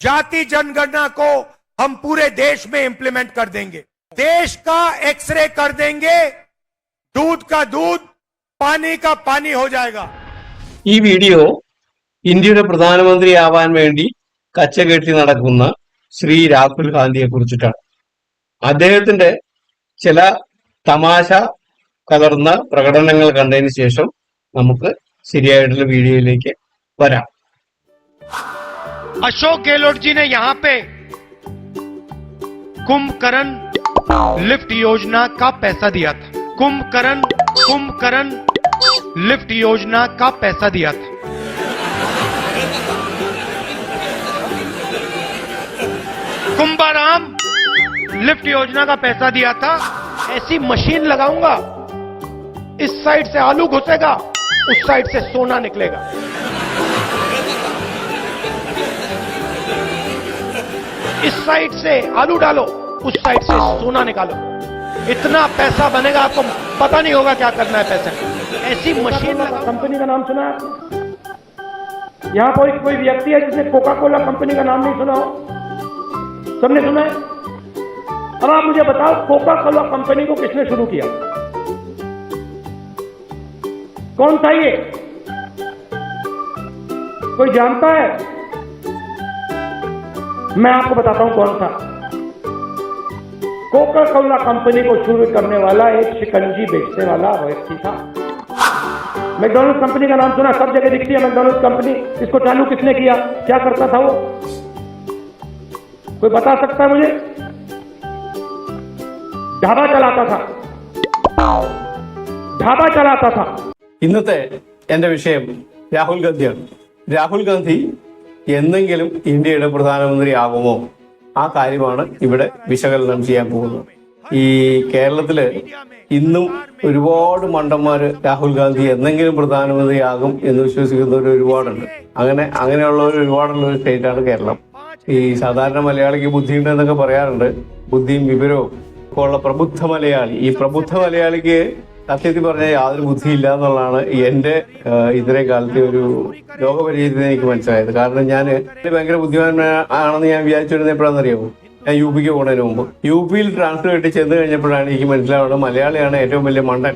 जाति जनगणना को हम पूरे देश में इंप्लीमेंट कर देंगे देश का एक्सरे कर देंगे दूध का दूध पानी का पानी हो जाएगा ഈ വീഡിയോ ഇന്ത്യയുടെ പ്രധാനമന്ത്രിയാവാൻ വേണ്ടി കച്ചകെട്ടി നടക്കുന്ന ശ്രീ രാഹുൽ ഗാന്ധിയെ കുറിച്ചിട്ടാണ് അദ്ദേഹത്തിന്റെ ചില തമാശ കലർന്ന പ്രകടനങ്ങൾ കണ്ടതിന് ശേഷം നമുക്ക് ശരിയായിട്ടുള്ള വീഡിയോയിലേക്ക് വരാം अशोक गहलोत जी ने यहाँ पे कुंभकर्ण लिफ्ट योजना का पैसा दिया था। कुंभकर्ण कुंभकर्ण लिफ्ट योजना का पैसा दिया था। कुंभाराम लिफ्ट योजना का पैसा दिया था। ऐसी मशीन लगाऊँगा, इस साइड से आलू घुसेगा, उस साइड से सोना निकलेगा। इस साइड से आलू डालो, उस साइड से सोना निकालो। इतना पैसा बनेगा आपको, पता नहीं होगा क्या करना है पैसे। ऐसी मशीन कंपनी का नाम सुना है यहाँ कोई कोई व्यक्ति है जिसने कोका कोला कंपनी का नाम नहीं सुना हो? सबने सुना है? अब आप मुझे बताओ कोका कोला कंपनी को किसने शुरू किया? कौन था ये? कोई जानता है? मैं आपको बताता हूं कौन था कोका कोला कंपनी को शुरू करने वाला एक शिकंजी बेचने वाला व्यक्ति था मैकडोनल्ड कंपनी का नाम सुना सब जगह दिखती है मैकडोनल्ड कंपनी इसको चालू किसने किया क्या करता था वो कोई बता सकता है मुझे ढाबा चलाता था ढाबा चलाता था ഇന്നത്തെ എന്റെ വിഷയം രാഹുൽ ഗാന്ധിയാണ് രാഹുൽ ഗാന്ധി എന്തെങ്കിലും ഇന്ത്യയുടെ പ്രധാനമന്ത്രി ആകുമോ ആ കാര്യമാണ് ഇവിടെ വിശകലനം ചെയ്യാൻ പോകുന്നത്. ഈ കേരളത്തിൽ ഇന്നും ഒരുപാട് മണ്ടന്മാര് രാഹുൽ ഗാന്ധി എന്തെങ്കിലും പ്രധാനമന്ത്രിയാകും എന്ന് വിശ്വസിക്കുന്നവർ ഒരുപാടുണ്ട്. അങ്ങനെ അങ്ങനെയുള്ളവർ ഒരുപാടുള്ള ഒരു സ്റ്റേറ്റാണ് കേരളം. ഈ സാധാരണ മലയാളിക്ക് ബുദ്ധിയുണ്ട് എന്നൊക്കെ പറയാറുണ്ട്. ബുദ്ധിയും വിവരവും ഒക്കെ ഉള്ള പ്രബുദ്ധ മലയാളി. ഈ പ്രബുദ്ധ മലയാളിക്ക് സത്യത്തിൽ പറഞ്ഞാൽ യാതൊരു ബുദ്ധിയില്ല എന്നുള്ളതാണ് എന്റെ ഇത്രയും കാലത്തെ ഒരു ലോകപരിചയത്തിൽ എനിക്ക് മനസ്സിലായത്. കാരണം ഞാൻ ഭയങ്കര ബുദ്ധിമാൻ ആണെന്ന് ഞാൻ വിചാരിച്ചിരുന്ന എപ്പോഴാണെന്നറിയാമോ ഞാൻ യു പിക്ക് പോകുന്നതിന് മുമ്പ്. യു പിയിൽ ട്രാൻസ്ഫർ കിട്ടി ചെന്ന് കഴിഞ്ഞപ്പോഴാണ് എനിക്ക് മനസ്സിലാവുന്നത് മലയാളിയാണ് ഏറ്റവും വലിയ മണ്ടൻ.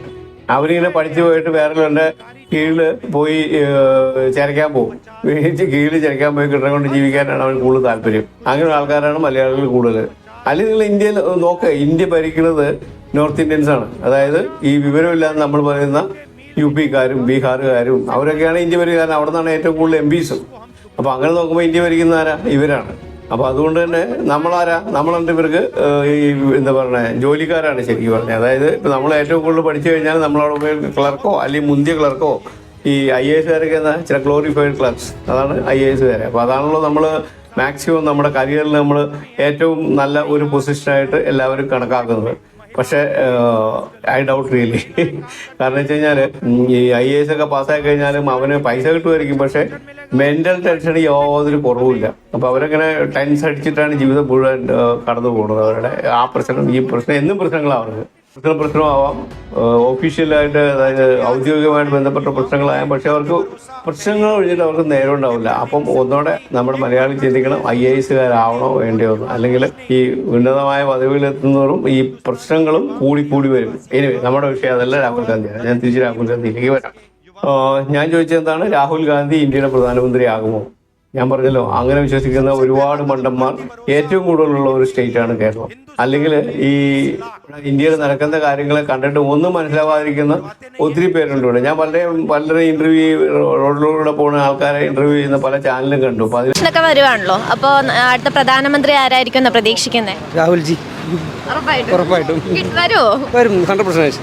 അവരിങ്ങനെ പഠിച്ചു പോയിട്ട് വേറെ കീഴിൽ പോയി ചേരക്കാൻ പോകും. കീഴിൽ ചേരക്കാൻ പോയി കിട്ടണം കൊണ്ട് ജീവിക്കാനാണ് അവന് കൂടുതൽ താല്പര്യം. അങ്ങനെയുള്ള ആൾക്കാരാണ് മലയാളികൾ കൂടുതൽ അല്ലെങ്കിൽ നിങ്ങൾ ഇന്ത്യയിൽ നോക്കുക ഇന്ത്യ ഭരിക്കുന്നത് നോർത്ത് ഇന്ത്യൻസ് ആണ് അതായത് ഈ വിവരമില്ലാതെ നമ്മൾ പറയുന്ന യു പിക്കാരും ബീഹാറുകാരും അവരൊക്കെയാണ് ഇന്ത്യ ഭരിക്കുക കാരണം അവിടെ നിന്നാണ് ഏറ്റവും കൂടുതൽ എം പിസും അപ്പൊ അങ്ങനെ നോക്കുമ്പോൾ ഇന്ത്യ ഭരിക്കുന്ന ആരാ? ഇവരാണ്. അപ്പോൾ അതുകൊണ്ട് തന്നെ നമ്മളാരാ? നമ്മളുണ്ട് ഇവർക്ക് ഈ എന്താ പറയുക ജോലിക്കാരാണ് ശരിക്കും പറഞ്ഞത്. അതായത് ഇപ്പൊ നമ്മൾ ഏറ്റവും കൂടുതൽ പഠിച്ചു കഴിഞ്ഞാൽ നമ്മളവിടെ പോയി ക്ലർക്കോ അല്ലെങ്കിൽ മുന്തിയ ക്ലർക്കോ ഈ ഐ എ എസുകാരൊക്കെ എന്താ? ചില ഗ്ലോറിഫൈഡ് ക്ലർക്സ് അതാണ് ഐ എ എസുകാരെ അപ്പൊ അതാണല്ലോ നമ്മൾ മാക്സിമം നമ്മുടെ കരിയറിൽ നമ്മൾ ഏറ്റവും നല്ല ഒരു പൊസിഷനായിട്ട് എല്ലാവരും കണക്കാക്കുന്നത്. പക്ഷേ ഐ ഡൗട്ട് റിയലി. കാരണം വെച്ച് കഴിഞ്ഞാൽ ഈ ഐ എസ് ഒക്കെ പാസ്സായി കഴിഞ്ഞാലും അവന് പൈസ കിട്ടുമായിരിക്കും. പക്ഷെ മെന്റൽ ടെൻഷൻ യാതൊരു കുറവുമില്ല. അപ്പൊ അവരങ്ങനെ ടെൻസ് അടിച്ചിട്ടാണ് ജീവിതം മുഴുവൻ കടന്നു പോകുന്നത് അവരുടെ ആ പ്രശ്നം ഈ പ്രശ്നം എന്നും പ്രശ്നങ്ങളാണ് അവർക്ക് പ്രശ്നം പ്രശ്നമാവാം ഓഫീഷ്യലായിട്ട് അതായത് ഔദ്യോഗികമായിട്ട് ബന്ധപ്പെട്ട പ്രശ്നങ്ങളായാൽ പക്ഷെ അവർക്ക് പ്രശ്നങ്ങൾ ഒഴിഞ്ഞിട്ട് അവർക്ക് നേരം ഉണ്ടാവില്ല അപ്പം ഒന്നോടെ നമ്മുടെ മലയാളി ചിന്തിക്കണം ഐ എ എസുകാരാവണോ വേണ്ടയോ അല്ലെങ്കിൽ ഈ ഉന്നതമായ പദവിയിലെത്തുന്നവരും ഈ പ്രശ്നങ്ങളും കൂടി കൂടി വരും. ഇനി നമ്മുടെ വിഷയം അതല്ല രാഹുൽ ഗാന്ധിയാണ്. ഞാൻ തിരിച്ച് രാഹുൽ ഗാന്ധിയിലേക്ക് വരാം. ഞാൻ ചോദിച്ചത് എന്താണ്? രാഹുൽ ഗാന്ധി ഇന്ത്യയുടെ പ്രധാനമന്ത്രി ആകുമോ ഞാൻ പറഞ്ഞല്ലോ അങ്ങനെ വിശ്വസിക്കുന്ന ഒരുപാട് മണ്ടന്മാർ ഏറ്റവും കൂടുതലുള്ള ഒരു സ്റ്റേറ്റ് ആണ് കേരളം. അല്ലെങ്കിൽ ഈ ഇന്ത്യയിൽ നടക്കുന്ന കാര്യങ്ങളെ കണ്ടിട്ട് ഒന്നും മനസ്സിലാവാതിരിക്കുന്ന ഒത്തിരി പേരുണ്ട് ഇവിടെ. ഞാൻ പല പലരെ ഇന്റർവ്യൂ റോഡിലൂടെ പോകുന്ന ആൾക്കാരെ ഇന്റർവ്യൂ ചെയ്യുന്ന പല ചാനലും കണ്ടു. ഇലക്ഷനൊക്കെ വരുവാണല്ലോ. അപ്പോൾ അടുത്ത പ്രധാനമന്ത്രി ആരായിരിക്കും എന്ന് പ്രതീക്ഷിക്കുന്നത് രാഹുൽജി. ഉറപ്പായിട്ടും. വരുമോ വരും ഹൺഡ്രഡ് പെർസെന്റേജ്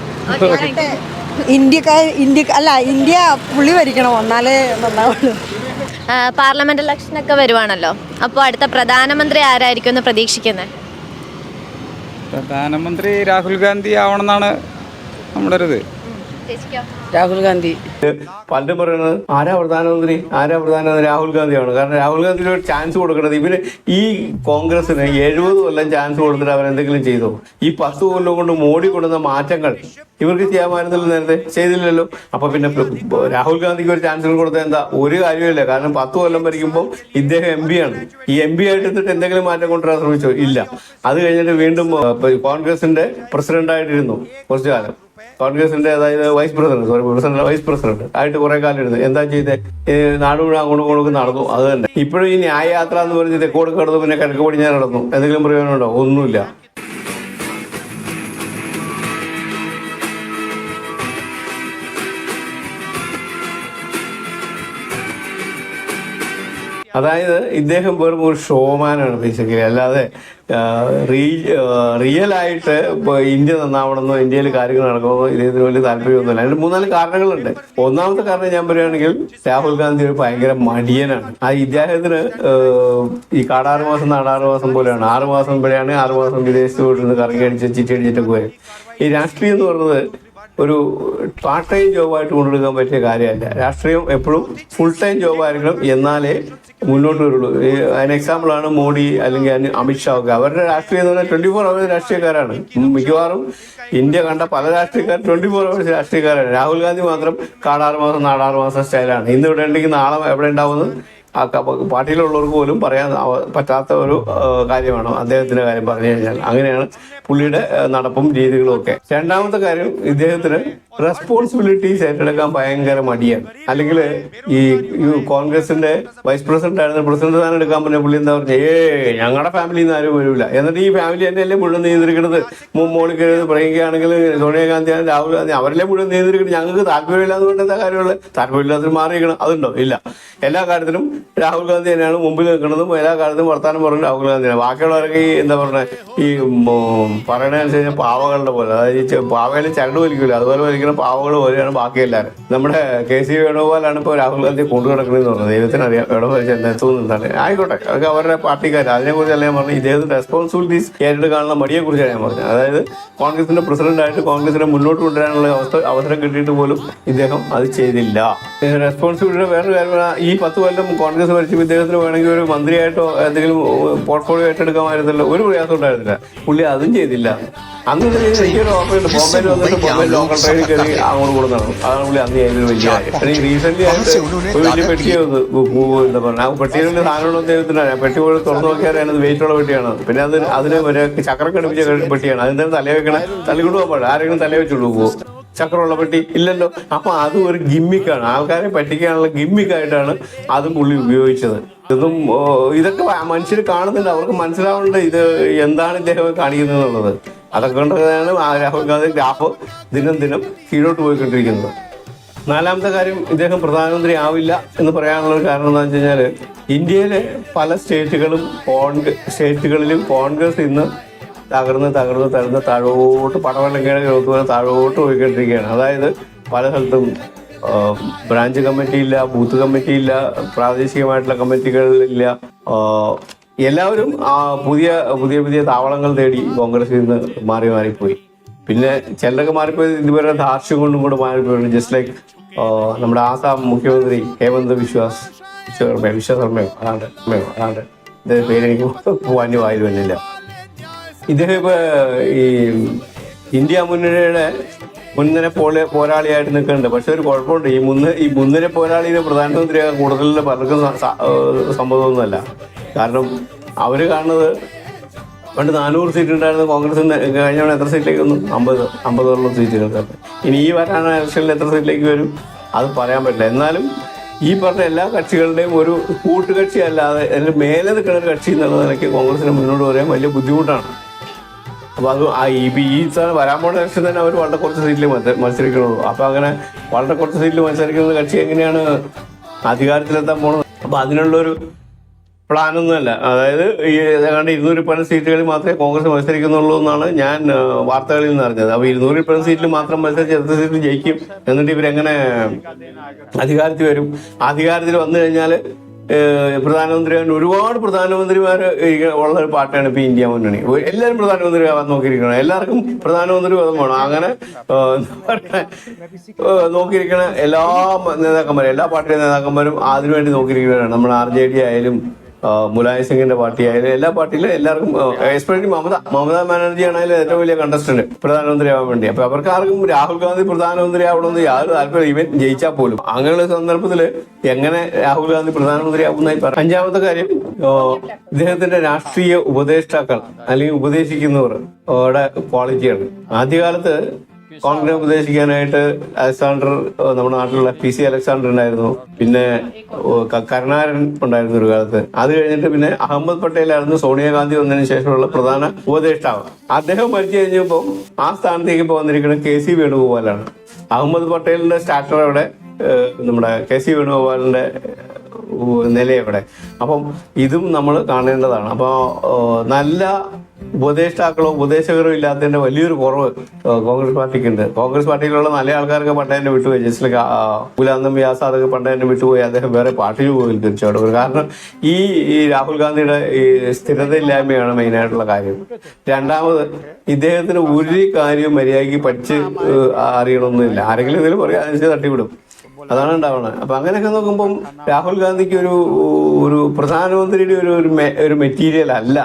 ഇന്ത്യക്കാർ ഇന്ത്യ അല്ല ഇന്ത്യ പുള്ളി ഭരിക്കണം. എന്നാലേ നന്നാവുള്ളൂ. പാർലമെന്റ് ഇലക്ഷനൊക്കെ വരുവാണല്ലോ. അപ്പോൾ അടുത്ത പ്രധാനമന്ത്രി ആരായിരിക്കും എന്ന് പ്രതീക്ഷിക്കുന്നത് പ്രധാനമന്ത്രി രാഹുൽ ഗാന്ധി ആവണമെന്നാണ് നമ്മുടെ ഒരു ഇത് ചേച്ചിക്കോ? രാഹുൽ ഗാന്ധി. പണ്ട് പറയുന്നത് ആരാ പ്രധാനമന്ത്രി? ആരാ പ്രധാനമന്ത്രി? രാഹുൽ ഗാന്ധിയാണ്. കാരണം രാഹുൽ ഗാന്ധിക്ക് ഒരു ചാൻസ് കൊടുക്കണത് ഇവർ ഈ കോൺഗ്രസിന് എഴുപത് കൊല്ലം ചാൻസ് കൊടുത്തിട്ട് അവർ എന്തെങ്കിലും ചെയ്തു. ഈ പത്ത് കൊല്ലം കൊണ്ട് മോഡി കൊണ്ടുവന്ന മാറ്റങ്ങൾ ഇവർക്ക് ചെയ്യാമായിരുന്നല്ലോ നേരത്തെ. ചെയ്തില്ലല്ലോ. അപ്പൊ പിന്നെ രാഹുൽ ഗാന്ധിക്ക് ഒരു ചാൻസ് കൊടുത്തത് എന്താ? ഒരു കാര്യമില്ല കാരണം പത്ത് കൊല്ലം ഭരിക്കുമ്പോൾ ഇദ്ദേഹം എം ആണ്. ഈ എം പി ആയിട്ട് എന്നിട്ട് എന്തെങ്കിലും മാറ്റം കൊണ്ടുവരാൻ ശ്രമിച്ചോ? ഇല്ല. അത് കഴിഞ്ഞിട്ട് വീണ്ടും കോൺഗ്രസിന്റെ പ്രസിഡന്റ് ആയിട്ടിരുന്നു കുറച്ചു കാലം. കോൺഗ്രസിന്റെ അതായത് vice president sorry president vice president ആയിട്ട് കുറെ കാലം എടുത്തു എന്താ ചെയ്ത്? നാട് മുഴുവൻ അങ്ങോട്ടും നടന്നു. അത് തന്നെ. ഇപ്പോഴും ഈ ന്യായയാത്ര എന്ന് പറഞ്ഞ് തെക്കോട് കടന്നു പിന്നെ കിഴക്ക് പടിഞ്ഞാറ് നടന്നു. എന്തെങ്കിലും പ്രയോജനമുണ്ടോ ഒന്നുമില്ല. അതായത് ഇദ്ദേഹം വെറും ഒരു ഷോമാനാണ് ബേസിക്കലി അല്ലാതെ റിയൽ ആയിട്ട് ഇപ്പൊ ഇന്ത്യ നന്നാവണമെന്നോ ഇന്ത്യയിൽ കാര്യങ്ങൾ നടക്കണമെന്നോ ഇദ്ദേഹത്തിന് വലിയ താല്പര്യമൊന്നുമില്ല. അതിന് മൂന്നാൽ കാരണങ്ങളുണ്ട്. ഒന്നാമത്തെ കാരണം ഞാൻ പറയുകയാണെങ്കിൽ രാഹുൽ ഗാന്ധി ഒരു ഭയങ്കര മടിയനാണ്. ആ ഇദ്ദേഹത്തിന് ഈ കാടാറ് മാസം നാടാറ് മാസം പോലെയാണ്. ആറ് മാസം ഇവിടെയാണ് ആറ് മാസം വിദേശത്ത് പോയിട്ടുണ്ട് കറങ്ങി അടിച്ച് ചിറ്റി അടിച്ചിട്ടൊക്കെ വരും ഈ രാഷ്ട്രീയം എന്ന് പറയുന്നത് ഒരു പാർട്ട് ടൈം ജോബായിട്ട് കൊണ്ടെടുക്കാൻ പറ്റിയ കാര്യമല്ല. രാഷ്ട്രീയം എപ്പോഴും ഫുൾ ടൈം ജോബായിരിക്കണം എന്നാലേ മുന്നോട്ട് വരുള്ളൂ. അതിന് എക്സാമ്പിളാണ് മോഡി അല്ലെങ്കിൽ അമിത്ഷാ ഒക്കെ അവരുടെ രാഷ്ട്രീയം എന്ന് പറഞ്ഞാൽ ട്വന്റി ഫോർ അവേഴ്സ് രാഷ്ട്രീയക്കാരാണ്. മിക്കവാറും ഇന്ത്യ കണ്ട പല രാഷ്ട്രീയക്കാർ ട്വന്റി ഫോർ അവേഴ്സ് രാഷ്ട്രീയക്കാരാണ്. രാഹുൽ ഗാന്ധി മാത്രം കാടാറ് മാസം നാടാറ് മാസം സ്റ്റൈലാണ് ഇന്ന് ഇവിടെ ഉണ്ടെങ്കിൽ നാളെ എവിടെ ഉണ്ടാവുന്നത് പാർട്ടിയിലുള്ളവർക്ക് പോലും പറയാൻ പറ്റാത്ത ഒരു കാര്യമാണ് അദ്ദേഹത്തിന്റെ കാര്യം പറഞ്ഞു കഴിഞ്ഞാൽ. അങ്ങനെയാണ് പുള്ളിയുടെ നടപ്പും രീതികളും ഒക്കെ. രണ്ടാമത്തെ കാര്യം ഇദ്ദേഹത്തിന് റെസ്പോൺസിബിലിറ്റീസ് ഏറ്റെടുക്കാൻ ഭയങ്കര മടിയാണ്. അല്ലെങ്കിൽ ഈ കോൺഗ്രസിന്റെ വൈസ് പ്രസിഡന്റ് ആയിരുന്ന പ്രസിഡന്റ് സ്ഥാനം എടുക്കാൻ പറഞ്ഞ പുള്ളി എന്താ പറഞ്ഞു ഏ ഞങ്ങളുടെ ഫാമിലിയിൽ നിന്ന് ആരും വരില്ല എന്നിട്ട് ഈ ഫാമിലി തന്നെ അല്ലേ മുഴുവൻ നിയന്ത്രിക്കുന്നത് കയറി പറയുകയാണെങ്കിൽ സോണിയാഗാന്ധിയാണ് രാഹുൽ ഗാന്ധി. അവരല്ലേ മുഴുവൻ നിയന്ത്രിക്കുന്നത് ഞങ്ങൾക്ക് താല്പര്യമില്ലാതെ കൊണ്ട് എന്താ കാര്യമുള്ളത്? താല്പര്യമില്ലാത്തത് മാറിയിരിക്കണം. അതുണ്ടോ? ഇല്ല. എല്ലാ കാര്യത്തിലും രാഹുൽ ഗാന്ധി തന്നെയാണ് മുമ്പിൽ നിൽക്കുന്നതും എല്ലാ കാലത്തും വർത്താനം പറഞ്ഞു രാഹുൽ ഗാന്ധിയാണ്. ബാക്കിയുള്ളവരൊക്കെ ഈ എന്താ പറയുക ഈ പറയണതനുസരിച്ച് പാവകളുടെ പോലെ. അതായത് പാവയിൽ ചരട് വലിക്കില്ല അതുപോലെ വലിക്കുന്ന പാവകൾ പോലെയാണ് ബാക്കി എല്ലാവരും നമ്മുടെ കെ സി വേണുഗോപാലാണ് ഇപ്പോൾ രാഹുൽ ഗാന്ധി കൊണ്ടു കിടക്കണമെന്ന് പറഞ്ഞത്. ദൈവത്തിന് അറിയാം. എവിടെ എന്താ എത്തുന്നതാണ് ആയിക്കോട്ടെ. അതൊക്കെ അവരുടെ പാർട്ടിക്കാർ അതിനെക്കുറിച്ചല്ല ഞാൻ പറഞ്ഞു ഇദ്ദേഹത്തിന് റെസ്പോൺസിബിലിറ്റീസ് ഏറ്റെടുക്കാനുള്ള മടിയെ കുറിച്ചാണ് ഞാൻ പറഞ്ഞത്. അതായത് കോൺഗ്രസിന്റെ പ്രസിഡന്റ് ആയിട്ട് കോൺഗ്രസിനെ മുന്നോട്ട് കൊണ്ടുവരാനുള്ള അവസ്ഥ അവസരം കിട്ടിയിട്ട് പോലും ഇദ്ദേഹം അത് ചെയ്തില്ല. റെസ്പോൺസിബിലിറ്റി വേറൊരു കാര്യം ഈ പത്ത് കൊല്ലം കോൺഗ്രസ് ഭരിച്ചപ്പോൾ ഇദ്ദേഹത്തിന് വേണമെങ്കിൽ ഒരു മന്ത്രിയായിട്ടോ എന്തെങ്കിലും പോർട്ട്ഫോളിയോ ഏറ്റെടുക്കാമായിരുന്നല്ലോ ഒരു പ്രയാസം ഉണ്ടായിരുന്നില്ല. പുള്ളി അതും ചെയ്തില്ല. അന്ന് ഇതിന് എനിക്കൊരു ഓഫറുണ്ട് ബോംബെയിൽ വന്നിട്ട് ബോംബെ ലോക്കൽ ട്രെയിനിൽ കയറി അങ്ങോട്ട് കൊടുക്കണം അതാണ് പുള്ളി അന്ന് ചെയ്തൊരു വലിയ കാര്യം. റീസെന്റ് ആയിട്ട് ഒരു വലിയ പെട്ടി വന്നു എന്താ പറയുക ആ സാധനമുള്ള ദൈവത്തിനാണ് പെട്ടി പോലെ തുറന്നു നോക്കിയാൽ അത് വെയിറ്റ് ഉള്ള പെട്ടിയാണ്. പിന്നെ അത് അതിന് ഒരു ചക്രം കടുപ്പിച്ച പെട്ടിയാണ്. അതിന്റെ തല വെക്കണേ തള്ളിക്കൊണ്ട് പോകാൻ പാടില്ല. ആരെങ്കിലും തല വെച്ചുള്ളൂ പോകും ചക്രമുള്ള പെട്ടി ഇല്ലല്ലോ. അപ്പൊ അതും ഒരു ഗിമ്മിക്കാണ്. ആൾക്കാരെ പറ്റിക്കാനുള്ള ഗിമ്മിക്കായിട്ടാണ് അതും പുള്ളി ഉപയോഗിച്ചത്. ഇതും ഇതൊക്കെ മനുഷ്യർ കാണുന്നുണ്ട്. അവർക്ക് മനസ്സിലാവുന്നുണ്ട് ഇത് എന്താണ് ഇദ്ദേഹം കാണിക്കുന്നത് എന്നുള്ളത് അതൊക്കെ കൊണ്ടാണ് രാഹുൽ ഗാന്ധി ഗ്രാഫ് ദിനം ദിനം കീഴോട്ട് പോയിക്കൊണ്ടിരിക്കുന്നത്. നാലാമത്തെ കാര്യം ഇദ്ദേഹം പ്രധാനമന്ത്രി ആവില്ല എന്ന് പറയാനുള്ള ഒരു കാരണം എന്താ വെച്ച് കഴിഞ്ഞാൽ ഇന്ത്യയിലെ പല സ്റ്റേറ്റുകളും കോൺഗ്രസ് സ്റ്റേറ്റുകളിലും കോൺഗ്രസ് ഇന്ന് തകർന്ന് തകർന്ന് തകർന്ന് താഴോട്ട് പടവെള്ളം കീഴെ പോലെ താഴോട്ട് പോയിക്കൊണ്ടിരിക്കുകയാണ്. അതായത് പല സ്ഥലത്തും ബ്രാഞ്ച് കമ്മിറ്റി ഇല്ല ബൂത്ത് കമ്മിറ്റി ഇല്ല പ്രാദേശികമായിട്ടുള്ള കമ്മിറ്റികളില്ല എല്ലാവരും പുതിയ പുതിയ പുതിയ താവളങ്ങൾ തേടി കോൺഗ്രസിൽ നിന്ന് മാറി മാറിപ്പോയി പിന്നെ ചിലരൊക്കെ മാറിപ്പോയത് ഇതുവരെ ധാർഷ്യം കൊണ്ടും കൂടെ മാറിപ്പോയിട്ടുണ്ട്. ജസ്റ്റ് ലൈക്ക് നമ്മുടെ ആസാം മുഖ്യമന്ത്രി ഹേമന്ത് വിശ്വാസ് വിശ്വകർമ്മയോ വിശ്വകർമ്മയോ അതാണ്ട് അതാണ്ട്. ഇത് പേരെനിക്ക് പോകാനും വായിൽ വന്നില്ല. ഇദ്ദേഹം ഈ ഇന്ത്യ മുന്നണിയുടെ മുൻനിര പോലെ പോരാളിയായിട്ട് നിൽക്കുന്നുണ്ട്. പക്ഷെ ഒരു കുഴപ്പമുണ്ട്. ഈ മുന്ന് ഈ മുൻനിര പോരാളിയുടെ പ്രധാനമന്ത്രിയാകാൻ കൂടുതൽ പലർക്കും സംഭവമൊന്നുമല്ല കാരണം അവർ കാണുന്നത് പണ്ട് നാനൂറ് സീറ്റ് ഉണ്ടായിരുന്ന കോൺഗ്രസ് കഴിഞ്ഞ എത്ര സീറ്റിലേക്ക് വന്നു? അമ്പത് അമ്പതോളം സീറ്റുകൾക്ക് ഇനി ഈ വരാണ് ഇലക്ഷനിൽ എത്ര സീറ്റിലേക്ക് വരും? അത് പറയാൻ പറ്റില്ല. എന്നാലും ഈ പറഞ്ഞ എല്ലാ കക്ഷികളുടെയും ഒരു കൂട്ടുകക്ഷി അല്ലാതെ അതിന് മേലെ നിൽക്കുന്ന ഒരു കക്ഷി എന്നുള്ള നിലയ്ക്ക് കോൺഗ്രസിന് മുന്നോട്ട് പറയാൻ വലിയ ബുദ്ധിമുട്ടാണ്. അപ്പൊ അത് ഈ സാധനം വരാൻ പോണ ഇലക്ഷൻ തന്നെ അവർ വളരെ കുറച്ച് സീറ്റിൽ മത്സരിക്കണുള്ളൂ. അപ്പൊ അങ്ങനെ വളരെ കുറച്ച് സീറ്റിൽ മത്സരിക്കുന്ന കക്ഷി എങ്ങനെയാണ് അധികാരത്തിലെത്താൻ പോണത്? അപ്പൊ അതിനുള്ളൊരു പ്ലാനൊന്നുമല്ല. അതായത് ഈ ഏതാണ്ട് ഇരുന്നൂറിൽ പല സീറ്റുകളിൽ മാത്രമേ കോൺഗ്രസ് മത്സരിക്കുന്നുള്ളൂ എന്നാണ് ഞാൻ വാർത്തകളിൽ നിന്ന് അറിഞ്ഞത്. അപ്പൊ ഇരുന്നൂറിൽ പല സീറ്റിൽ മാത്രം മത്സരിച്ച് എത്ര സീറ്റ് ജയിക്കും? എന്നിട്ട് ഇവരെങ്ങനെ അധികാരത്തിൽ വരും? അധികാരത്തിൽ വന്നു കഴിഞ്ഞാൽ ഏഹ്, പ്രധാനമന്ത്രിയാകാൻ ഒരുപാട് പ്രധാനമന്ത്രിമാർ ഉള്ള ഒരു പാർട്ടിയാണ് ഇപ്പൊ ഇന്ത്യ മുന്നണി. എല്ലാവരും പ്രധാനമന്ത്രി ആവാൻ നോക്കിയിരിക്കണം. എല്ലാവർക്കും പ്രധാനമന്ത്രി പദം വേണം. അങ്ങനെ നോക്കിയിരിക്കണ. എല്ലാ നേതാക്കന്മാരും എല്ലാ പാർട്ടിയുടെ നേതാക്കന്മാരും അതിനുവേണ്ടി നോക്കിയിരിക്കുകയാണ് നമ്മൾ ആർ ജെ ഡി ആയാലും മുലായം സിംഗിന്റെ പാർട്ടി ആയാലും എല്ലാ പാർട്ടിയിലും എല്ലാവർക്കും എസ്പെഷ്യലി മമത മമതാ ബാനർജി ആണെങ്കിലും ഏറ്റവും വലിയ കണ്ടസ്റ്റന്റ് പ്രധാനമന്ത്രി ആവാൻ വേണ്ടി. അപ്പൊ അവർക്ക് ആർക്കും രാഹുൽ ഗാന്ധി പ്രധാനമന്ത്രി ആവണമെന്ന് യാതൊരു താല്പര്യം ഇവൻ ജയിച്ചാൽ പോലും. അങ്ങനെയുള്ള സന്ദർഭത്തിൽ എങ്ങനെ രാഹുൽ ഗാന്ധി പ്രധാനമന്ത്രി ആവുന്നതായി അഞ്ചാമത്തെ കാര്യം ഇദ്ദേഹത്തിന്റെ രാഷ്ട്രീയ ഉപദേഷ്ടാക്കൾ അല്ലെങ്കിൽ ഉപദേശിക്കുന്നവർ അവിടെ ക്വാളിറ്റിയാണ് ആദ്യകാലത്ത് കോൺഗ്രസ് ഉപദേശിക്കാനായിട്ട് അലക്സാണ്ടർ നമ്മുടെ നാട്ടിലുള്ള പി സി അലക്സാണ്ടർ ഉണ്ടായിരുന്നു പിന്നെ കരുണാരൻ കരുണാകരൻ ഉണ്ടായിരുന്നു ഒരു കാലത്ത്. അത് കഴിഞ്ഞിട്ട് പിന്നെ അഹമ്മദ് പട്ടേലായിരുന്നു സോണിയാഗാന്ധി വന്നതിന് ശേഷമുള്ള പ്രധാന ഉപദേഷ്ടാവ്. അദ്ദേഹം മരിച്ചു കഴിഞ്ഞപ്പോൾ ആ സ്ഥാനത്തേക്ക് ഇപ്പോൾ വന്നിരിക്കുന്നത് കെ സി വേണുഗോപാലാണ്. അഹമ്മദ് പട്ടേലിന്റെ സ്റ്റാറ്റർ അവിടെ നമ്മുടെ കെ സി വേണുഗോപാലിന്റെ നിലയവിടെ. അപ്പം ഇതും നമ്മൾ കാണേണ്ടതാണ്. അപ്പോൾ നല്ല ഉപദേഷ്ടാക്കളോ ഉപദേശകരോ ഇല്ലാത്തതിന്റെ വലിയൊരു കുറവ് കോൺഗ്രസ് പാർട്ടിക്ക് ഉണ്ട് കോൺഗ്രസ് പാർട്ടിയിലുള്ള നല്ല ആൾക്കാരൊക്കെ പണ്ട് തന്നെ വിട്ടുപോയി. ജസ്റ്റ് ലൈക്ക് ഗുലാന്തം വ്യാസ് അതൊക്കെ പണ്ട് വിട്ടുപോയി. അദ്ദേഹം വേറെ പാർട്ടിയിൽ പോയി തീർച്ചയായിട്ടും. കാരണം ഈ രാഹുൽ ഗാന്ധിയുടെ ഈ സ്ഥിരതയില്ലായ്മയാണ് മെയിനായിട്ടുള്ള കാര്യം. രണ്ടാമത് ഇദ്ദേഹത്തിന് ഒരു കാര്യവും മര്യാദയ്ക്ക് പഠിച്ച് അറിയണമെന്നില്ല ആരെങ്കിലും എന്തെങ്കിലും പറയാം തട്ടിവിടും. അതാണ് ഉണ്ടാവുന്നത്. അപ്പൊ അങ്ങനെയൊക്കെ നോക്കുമ്പോൾ രാഹുൽ ഗാന്ധിക്ക് ഒരു ഒരു പ്രധാനമന്ത്രിയുടെ ഒരു ഒരു മെറ്റീരിയൽ അല്ല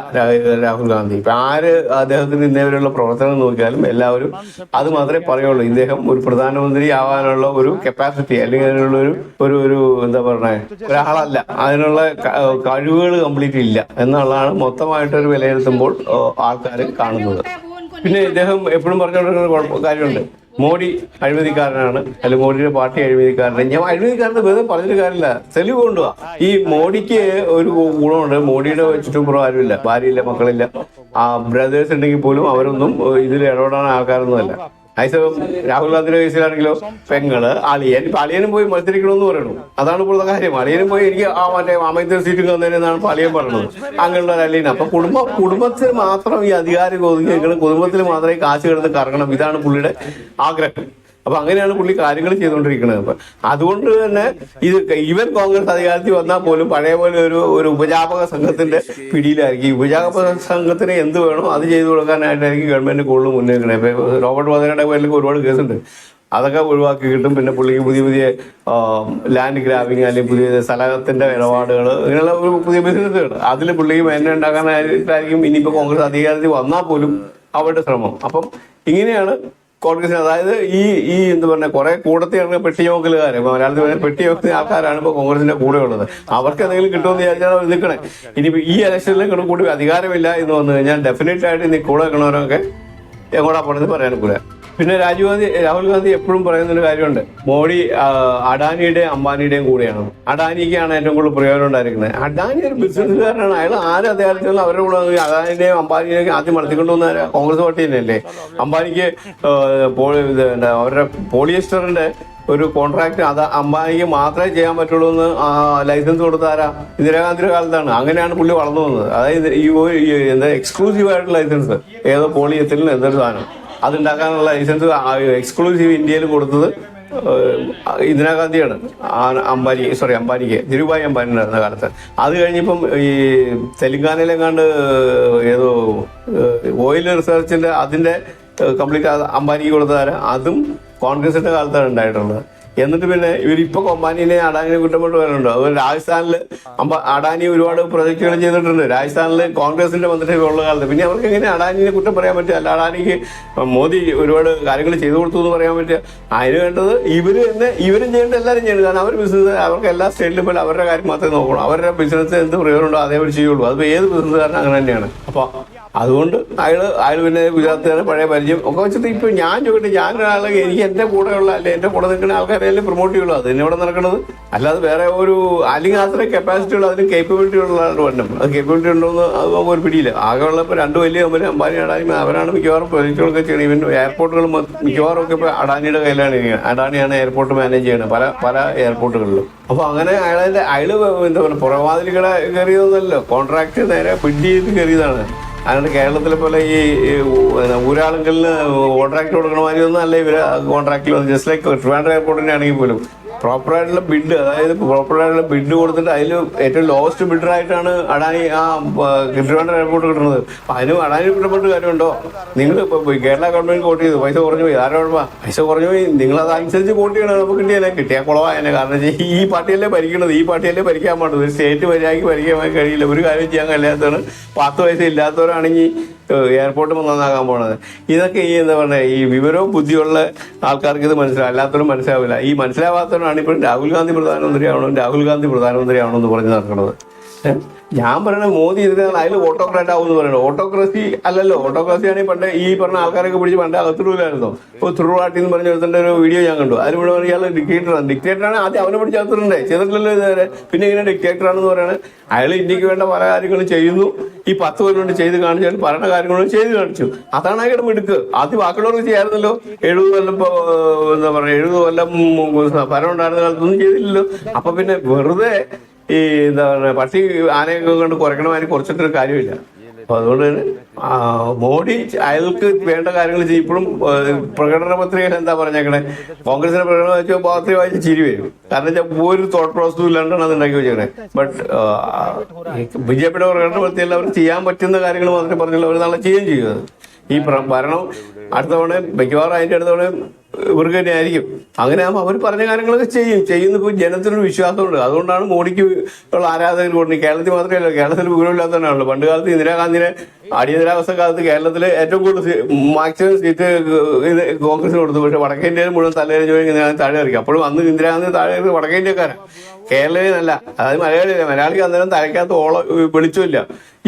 രാഹുൽ ഗാന്ധി. ഇപ്പൊ ആര് അദ്ദേഹത്തിന് ഇന്നേവരെയുള്ള പ്രവർത്തനം നോക്കിയാലും എല്ലാവരും അത് മാത്രമേ പറയുള്ളൂ. ഇദ്ദേഹം ഒരു പ്രധാനമന്ത്രി ആവാനുള്ള ഒരു കപ്പാസിറ്റി അല്ലെങ്കിൽ അതിനുള്ള ഒരു ഒരു ഒരു എന്താ പറയണേ ഒരാളല്ല. അതിനുള്ള കഴിവുകൾ കംപ്ലീറ്റ് ഇല്ല എന്നുള്ളതാണ് മൊത്തമായിട്ടൊരു വിലയിരുത്തുമ്പോൾ ആൾക്കാർ കാണുന്നത്. പിന്നെ ഇദ്ദേഹം എപ്പോഴും പറഞ്ഞുകൊണ്ടിരിക്കുന്ന കാര്യമുണ്ട്. മോഡി അഴിമതിക്കാരനാണ് അല്ലെങ്കിൽ മോഡിയുടെ പാർട്ടി അഴിമതിക്കാരനാണ്. ഞാൻ അഴിമതിക്കാരനെ വെറുതെ പറഞ്ഞിട്ട് കാര്യമില്ല. തെളിവ് കൊണ്ടുപോവാ ഈ മോഡിക്ക് ഒരു ഗുണമുണ്ട്. മോഡിയുടെ ചുറ്റുപുറം ആരുമില്ല. ഭാര്യയില്ല മക്കളില്ല. ആ ബ്രദേഴ്സ് ഉണ്ടെങ്കിൽ പോലും അവരൊന്നും ഇതിൽ ഇടപെടാൻ ആൾക്കാരൊന്നുമല്ല. അതേസമയം രാഹുൽ ഗാന്ധിയുടെ കേസിലാണെങ്കിലോ? പെങ്ങൾ അളിയൻ ഇപ്പൊ അളിയനും പോയി മത്സരിക്കണമെന്ന് പറയണു. അതാണ് ഇപ്പോഴത്തെ കാര്യം. അളിയനും പോയി എനിക്ക് ആ മറ്റേ അമൈത്തർ സീറ്റും തന്നേനെന്നാണ് അളിയൻ പറഞ്ഞത്. അങ്ങനെയുള്ള അളിയൻ അപ്പൊ കുടുംബ കുടുംബത്തിൽ മാത്രം ഈ അധികാരം ഒതുങ്ങി കുടുംബത്തിൽ മാത്രമേ കാശ് കിടന്ന് കറങ്ങണം. ഇതാണ് പുള്ളിയുടെ ആഗ്രഹം. അപ്പൊ അങ്ങനെയാണ് പുള്ളി കാര്യങ്ങൾ ചെയ്തുകൊണ്ടിരിക്കുന്നത് അപ്പൊ അതുകൊണ്ട് തന്നെ ഇത് ഈവൻ കോൺഗ്രസ് അധികാരത്തിൽ വന്നാൽ പോലും പഴയ പോലെ ഒരു ഒരു ഉപജാപക സംഘത്തിന്റെ പിടിയിലായിരിക്കും. ഉപജാപക സംഘത്തിന് എന്ത് വേണോ അത് ചെയ്തു കൊടുക്കാനായിട്ടായിരിക്കും ഗവൺമെന്റ് കൂടുതൽ മുന്നേറുന്നത്. ഇപ്പൊ റോബർട്ട് വധനയുടെ പേരിലൊക്കെ ഒരുപാട് കേസുണ്ട്. അതൊക്കെ ഒഴിവാക്കി കിട്ടും. പിന്നെ പുള്ളിക്ക് പുതിയ പുതിയ ലാൻഡ് ഗ്രാബിങ് അല്ലെങ്കിൽ പുതിയ സ്ഥലത്തിന്റെ ഇടപാടുകൾ ഇങ്ങനെയുള്ള ഒരു പുതിയ ബിസിനസ്സുകൾ അതിൽ പുള്ളിക്ക് മേന്മ ഉണ്ടാക്കാനായിട്ടായിരിക്കും ഇനിയിപ്പോ കോൺഗ്രസ് അധികാരത്തിൽ വന്നാൽ പോലും അവരുടെ ശ്രമം. അപ്പം ഇങ്ങനെയാണ് കോൺഗ്രസിന് അതായത് ഈ ഈ എന്താ പറഞ്ഞ കുറെ കൂടത്തി ഇറങ്ങിയ പെട്ടിയോക്കലുകാർ മലയാളത്തിൽ പറഞ്ഞ പെട്ടിയോക്കുന്ന ആൾക്കാരാണ് ഇപ്പൊ കോൺഗ്രസിന്റെ കൂടെ ഉള്ളത്. അവർക്ക് എന്തെങ്കിലും കിട്ടുമെന്ന് വിചാരിച്ചാൽ അവർ നിൽക്കണേ ഇനിയിപ്പോ ഈ ഇലക്ഷനിലും കൂടെ കൂടി അധികാരമില്ല എന്ന് വന്നു കഴിഞ്ഞാൽ ഡെഫിനറ്റ് ആയിട്ട് ഇനി കൂടെ നിൽക്കണവരൊക്കെ എങ്ങോട്ടാ പോണെന്ന് പറയാനൊക്കില്ല പിന്നെ രാജീവ് ഗാന്ധി രാഹുൽ ഗാന്ധി എപ്പോഴും പറയുന്ന ഒരു കാര്യമുണ്ട്. മോഡി അഡാനിയുടെയും അംബാനിയുടെയും കൂടെയാണ്. അഡാനിക്കാണ് ഏറ്റവും കൂടുതൽ പ്രയോജനം ഉണ്ടായിരിക്കുന്നത്. അഡാനി ഒരു ബിസിനസ്സുകാരനാണ്. അയാൾ ആരും അദ്ദേഹത്തിൽ അവരുടെ കൂടെ അഡാനിയുടെയും അംബാനിയുടെയും ആദ്യം വളർത്തിക്കൊണ്ടു വന്ന കോൺഗ്രസ് പാർട്ടി തന്നെയല്ലേ അംബാനിക്ക് അവരുടെ പോളിയസ്റ്ററിന്റെ ഒരു കോൺട്രാക്ട് അത് അംബാനിക്ക് മാത്രമേ ചെയ്യാൻ പറ്റുള്ളൂ എന്ന് ലൈസൻസ് കൊടുത്താരാ ഇന്ദിരാഗാന്ധിയുടെ കാലത്താണ്. അങ്ങനെയാണ് പുള്ളി വളർന്നു വന്നത്. അതായത് ഈ എന്താ എക്സ്ക്ലൂസീവ് ആയിട്ടുള്ള ലൈസൻസ് ഏതോ പോളിയത്തിൽ എന്തൊരു സാധനം. അതുണ്ടാക്കാനുള്ള ലൈസൻസ് എക്സ്ക്ലൂസീവ് ഇന്ത്യയിൽ കൊടുത്തത് ഇന്ദിരാഗാന്ധിയാണ്. അംബാനി സോറി അംബാനിക്ക് ധിരുഭായ് അംബാനി ഉണ്ടായിരുന്ന കാലത്ത്. അത് കഴിഞ്ഞപ്പം ഈ തെലുങ്കാനയിലെങ്ങാണ്ട് ഏതോ ഓയിൽ റിസർച്ചിന്റെ അതിന്റെ കംപ്ലീറ്റ് അംബാനിക്ക് കൊടുത്തതാരം അതും കോൺഗ്രസിന്റെ കാലത്താണ് ഉണ്ടായിട്ടുള്ളത്. എന്നിട്ട് പിന്നെ ഇവരിപ്പോ കൊമ്പാനിനെ അഡാനിനെ കുറ്റപ്പെട്ട് വരുന്നുണ്ട് അതുപോലെ രാജസ്ഥാനിൽ അഡാനി ഒരുപാട് പ്രൊജക്ടുകൾ ചെയ്തിട്ടുണ്ട്. രാജസ്ഥാനിൽ കോൺഗ്രസിന്റെ വന്നിട്ട് ഉള്ള കാലത്ത്. പിന്നെ അവർക്ക് എങ്ങനെ അഡാനിനെ കുറ്റം പറയാൻ പറ്റുക? അല്ല അഡാനിക്ക് മോദി ഒരുപാട് കാര്യങ്ങൾ ചെയ്തു കൊടുത്തു എന്ന് പറയാൻ പറ്റുക? അതിന് വേണ്ടത് ഇവർ തന്നെ ഇവരും ചെയ്യേണ്ട എല്ലാവരും ചെയ്യുന്നത് കാരണം അവർ ബിസിനസ് അവർക്ക് എല്ലാ സ്റ്റേറ്റിലും പോലെ അവരുടെ കാര്യം മാത്രമേ നോക്കണം അവരുടെ ബിസിനസ് എന്ത് പ്രയോജനമുണ്ടോ അതേപോലെ ചെയ്യുള്ളൂ. അതിപ്പോ ഏത് ബിസിനസ്സുകാരനും അങ്ങനെ തന്നെയാണ്. അപ്പൊ അതുകൊണ്ട് അയാൾ അയാൾ പിന്നെ ഗുജറാത്തുകാരെ പഴയ പരിചയം ഒക്കെ വെച്ചിട്ട് ഇപ്പൊ ഞാൻ ചോദിക്കട്ടെ ഞാൻ ഒരാളെ എനിക്ക് എന്റെ കൂടെ ഉള്ള അല്ലെ എന്റെ കൂടെ നിൽക്കുന്ന ആൾക്കാരെല്ലാം പ്രൊമോട്ട് ചെയ്യുള്ളൂ. അത് തന്നെ ഇവിടെ നടക്കുന്നത് അല്ലാതെ വേറെ ഒരു അല്ലെങ്കിൽ അത്ര കപ്പാസിറ്റി ഉള്ള അതിന് കേപ്പബിലിറ്റി ഉള്ള ആളുടെ വണ്ണം അത് കേപ്പബിലിറ്റി ഉണ്ടോ എന്ന് അത് നമുക്ക് ഒരു പിടിയില്ല. ആകെ ഉള്ളപ്പോൾ രണ്ട് വലിയ കമ്പനി അംബാനി അഡാനി അവരാണ് മിക്കവാറും പ്രൊജക്റ്റുകളൊക്കെ ചെയ്യണം ഇവൻ എയർപോർട്ടുകൾ മിക്കവാറും ഒക്കെ ഇപ്പോൾ അഡാനിയുടെ കയ്യിലാണ് അടാനിയാണ് എയർപോർട്ട് മാനേജ് ചെയ്യുന്നത്. പല പല എയർപോർട്ടുകളിലും അപ്പോൾ അങ്ങനെ അയാളെ അയാൾ എന്താ പറയുക പുറവാതിലുകളെ കയറിയതൊന്നുമല്ലോ. കോൺട്രാക്ട് നേരെ പിടി ചെയ്ത് കയറിയതാണ്. അതുകൊണ്ട് കേരളത്തിലെ പോലെ ഈ ഊരാളുകളിൽ കോൺട്രാക്ട് കൊടുക്കണമാതിരി ഒന്നും അല്ല ഇവർ കോൺട്രാക്റ്റിൽ ജസ്റ്റ് ലൈക്ക് ട്രിവാൻഡ്രം എയർപോർട്ടിന്റെ ആണെങ്കിൽ പോലും. പ്രോപ്പറായിട്ടുള്ള ബിഡ് അതായത് പ്രോപ്പറായിട്ടുള്ള ബിഡ് കൊടുത്തിട്ട് അതിൽ ഏറ്റവും ലോവസ്റ്റ് ബിഡറായിട്ടാണ് അഡാനി ആ ട്രിവാൻഡ്രം എയർപോർട്ട് കിട്ടുന്നത്. അപ്പൊ അതിന് അഡാനി കിട്ടപ്പെട്ട കാര്യമുണ്ടോ? നിങ്ങൾ കേരള ഗവൺമെന്റ് വോട്ട് ചെയ്തു പൈസ കുറഞ്ഞു പോയി ആരോ പൈസ കുറഞ്ഞു പോയി നിങ്ങൾ അതനുസരിച്ച് വോട്ട് ചെയ്യണം നമുക്ക് കിട്ടിയാലേ കിട്ടിയാൽ കുളവായനെ. കാരണം ഈ പാർട്ടിയല്ലേ ഭരിക്കണത് ഈ പാർട്ടിയല്ലേ ഭരിക്കാൻ ഒരു സ്റ്റേറ്റ് മര്യാദയ്ക്ക് ഭരിക്കാൻ കഴിയില്ല. ഒരു കാര്യം ചെയ്യാൻ കഴിയാത്തതാണ്. പത്ത് വയസ്സ് ഇല്ലാത്തവരാണെങ്കിൽ എയർപോർട്ട് നന്നാക്കാൻ പോണത് ഇതൊക്കെ ഈ എന്താ പറയുക ഈ വിവരവും ബുദ്ധിയുള്ള ആൾക്കാർക്ക് ഇത് മനസ്സിലാവും അല്ലാത്തവരും മനസ്സിലാവില്ല ഈ മനസ്സിലാവാത്തവരാണ് ഇപ്പോൾ രാഹുൽ ഗാന്ധി പ്രധാനമന്ത്രി ആവണം രാഹുൽ ഗാന്ധി പ്രധാനമന്ത്രി ആവണം എന്ന് പറഞ്ഞ് നടക്കുന്നത്? ഞാൻ പറയണത് മോദി ഇരുന്നാൽ അതിൽ ഓട്ടോക്രാറ്റ് ആവും എന്ന് പറയുന്നത് ഓട്ടോക്രസി അല്ലല്ലോ. ഓട്ടോക്രസി ആണെങ്കിൽ പണ്ട് ഈ പറഞ്ഞ ആൾക്കാരൊക്കെ പിടിച്ച് പണ്ട് അകത്തുള്ളായിരുന്നു ഇപ്പോൾ തുറുവാട്ടി എന്ന് പറഞ്ഞ ഒരു വീഡിയോ ഞാൻ കണ്ടു. അതിൽ ഡിക്റ്റേറ്റർ ഇയാൾ ഡിക്റ്റേറ്ററാണ് ഡിക്റ്റേറ്ററാണ് ആദ്യം അവനെ പിടിച്ച് അകത്തിടണ്ടേ? ചെയ്തിട്ടില്ലല്ലോ ഇതുവരെ പിന്നെ ഇങ്ങനെ ഡിക്റ്റേറ്ററാണെന്ന് പറയുന്നത് അയാൾ ഇന്ത്യയ്ക്ക് വേണ്ട പല കാര്യങ്ങളും ചെയ്യുന്നു. ഈ പത്ത് കൊല്ലം ചെയ്ത് കാണിച്ചാൽ പറയുന്ന കാര്യങ്ങളും ചെയ്ത് കാണിച്ചു. അതാണ് അയാളുടെ മിടുക്ക്. ആദ്യം ബാക്കിയുള്ളവർക്ക് ചെയ്യാറുണ്ടല്ലോ എഴുപത് കൊല്ലം ഇപ്പോ എന്താ പറയുക എഴുപത് കൊല്ലം ഭരണം ഉണ്ടായിരുന്ന കാലത്തൊന്നും ചെയ്തില്ലല്ലോ. അപ്പൊ പിന്നെ വെറുതെ ഈ എന്താ പറയുക പട്ടി ആനയൊക്കെ കൊണ്ട് കുറയ്ക്കണമാതിരി കുറച്ചിട്ടൊരു കാര്യമില്ല. അപ്പൊ അതുകൊണ്ട് തന്നെ മോഡി അയാൾക്ക് വേണ്ട കാര്യങ്ങൾ ഇപ്പോഴും പ്രകടന പത്രിക എന്താ പറഞ്ഞേക്കണേ കോൺഗ്രസിന്റെ പ്രകടനം വെച്ചാൽ പത്രിക വായിച്ച് ചിരി വരും. കാരണം വെച്ചാൽ ഒരു തോട്ട് പ്രോസസ്സും ഇല്ലാണ്ടാണ് അത് ഉണ്ടാക്കി വെച്ചേക്കണേ. ബട്ട് ബി ജെ പിയുടെ പ്രകടന പത്രിക അവർ ചെയ്യാൻ പറ്റുന്ന കാര്യങ്ങൾ മാത്രമേ പറഞ്ഞുള്ളൂ. അവർ നാളെ ചെയ്യുകയും ചെയ്യുന്നത് ഈ ഭരണം അടുത്ത തവണ മിക്കവാറും അതിന്റെ അടുത്ത തവണ ഇവർക്ക് തന്നെ ആയിരിക്കും. അങ്ങനെ ആകുമ്പോൾ അവർ പറഞ്ഞ കാര്യങ്ങളൊക്കെ ചെയ്യും. ചെയ്യുന്ന ഇപ്പോൾ ജനത്തിനൊരു വിശ്വാസമുണ്ട്. അതുകൊണ്ടാണ് മോഡിക്ക് ഉള്ള ആരാധകർ കൊണ്ട് കേരളത്തിൽ മാത്രമല്ല കേരളത്തിൽ വിവരമില്ലാത്തവരാണല്ലോ പണ്ട് കാലത്ത് ഇന്ദിരാഗാന്ധിനെ അടിയന്തരാവസ്ഥ കാലത്ത് കേരളത്തിലെ ഏറ്റവും കൂടുതൽ മാക്സിമം സീറ്റ് ഇത് കോൺഗ്രസിന് കൊടുത്തു. പക്ഷേ വടക്കേ ഇന്ത്യയിൽ മുഴുവൻ തലയിൽ ചോദിക്കുന്ന താഴെ ഇറക്കി അപ്പോഴും അന്ന് ഇന്ദിരാഗാന്ധി താഴെ വടക്കേ ഇന്ത്യക്കാരാണ് കേരളീയനല്ല. അതായത് മലയാളി മലയാളി അന്നേരം തലയ്ക്കകത്ത് ഓള വിളിച്ചില്ല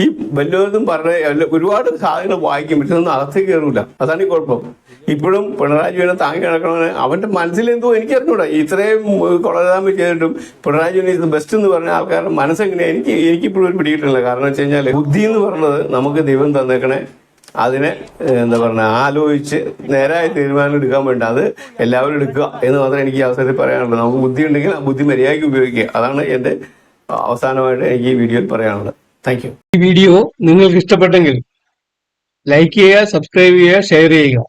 ഈ വല്ലതും പറഞ്ഞ ഒരുപാട് സാധനങ്ങൾ വായിക്കും. പക്ഷെ ഒന്നും അകത്തേക്ക് കയറൂല. അതാണ് ഈ കുഴപ്പം. ഇപ്പോഴും പിണറായി വിജയനെ താങ്ങി കിടക്കണമെന്ന് അവന്റെ മനസ്സിലെന്തോ എനിക്കറിഞ്ഞൂടാ ഇത്രയും കൊളരാമ്പ് ചെയ്തിട്ടും പിണറായി ഇത് ബെസ്റ്റ് എന്ന് പറഞ്ഞ ആൾക്കാരുടെ മനസ്സെങ്ങനെയാണ് എനിക്ക് എനിക്കിപ്പോഴും ഒരു പിടിയിട്ടില്ല കാരണം വെച്ച് കഴിഞ്ഞാൽ ബുദ്ധി എന്ന് പറഞ്ഞത് നമുക്ക് ദൈവം തന്നേക്കണേ. അതിനെ എന്താ പറയുക ആലോചിച്ച് നേരായ തീരുമാനം എടുക്കാൻ വേണ്ട അത് എല്ലാവരും എടുക്കുക എന്ന് മാത്രമേ എനിക്ക് ഈ അവസരത്തിൽ പറയാനുള്ളൂ. നമുക്ക് ബുദ്ധി ഉണ്ടെങ്കിൽ ആ ബുദ്ധി മര്യാദയ്ക്ക് ഉപയോഗിക്കുക. അതാണ് എന്റെ അവസാനമായിട്ട് എനിക്ക് ഈ വീഡിയോയിൽ പറയാനുള്ളത്. താങ്ക് ഈ വീഡിയോ നിങ്ങൾക്ക് ഇഷ്ടപ്പെട്ടെങ്കിൽ ലൈക്ക് ചെയ്യുക സബ്സ്ക്രൈബ് ചെയ്യുക ഷെയർ ചെയ്യുക.